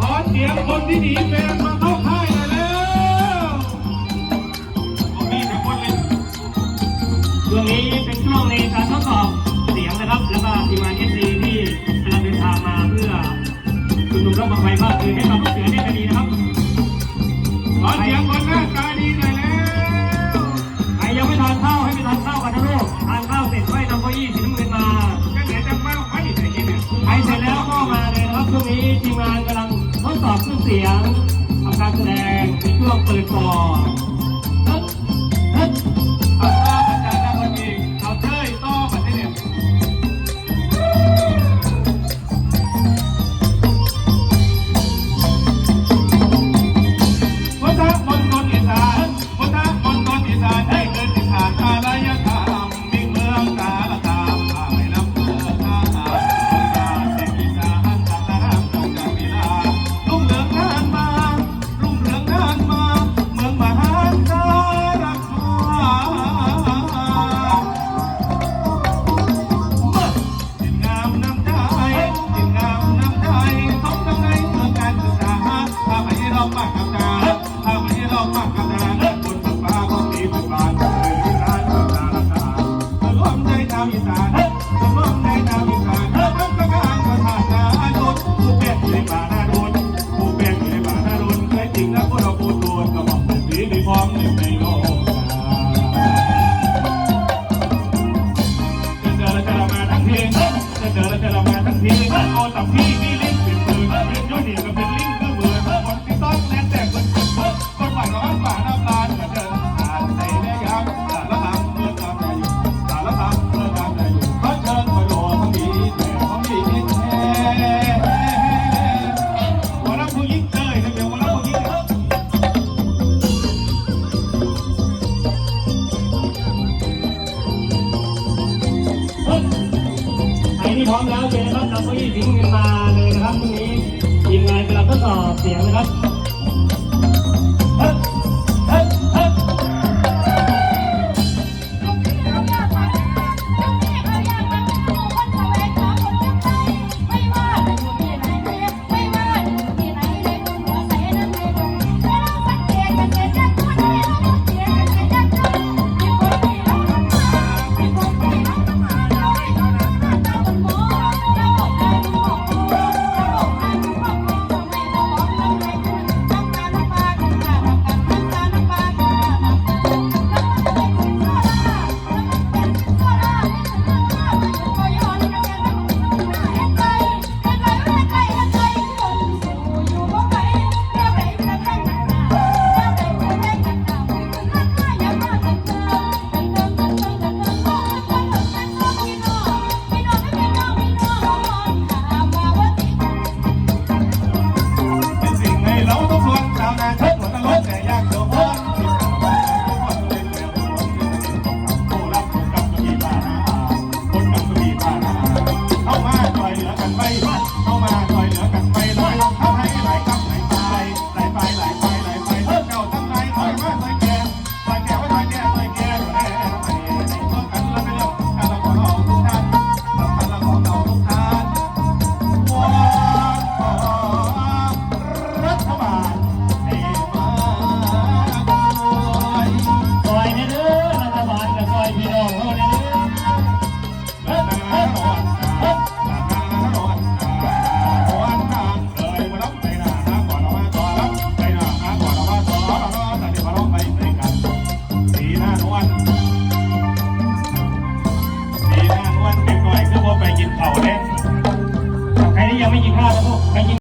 ขอเสียคนที่หนีแฟนมาเท่ายหน่อยแล้วมีแต่คนเลยช่งนี้เป็นช่วงในการทดสอบี้ทีมงานกำลังทดสอบเครื่องเสียงทำการแสดงในช่วงเปิดก่อน Hakira Makada ร้อมแล้วเชิญครับนำเก้าอี้สีเงินมาเลยนะครับวันนี้ทีมงานกำลังทดสอบเสียงนะครับ กันไปเข้ามา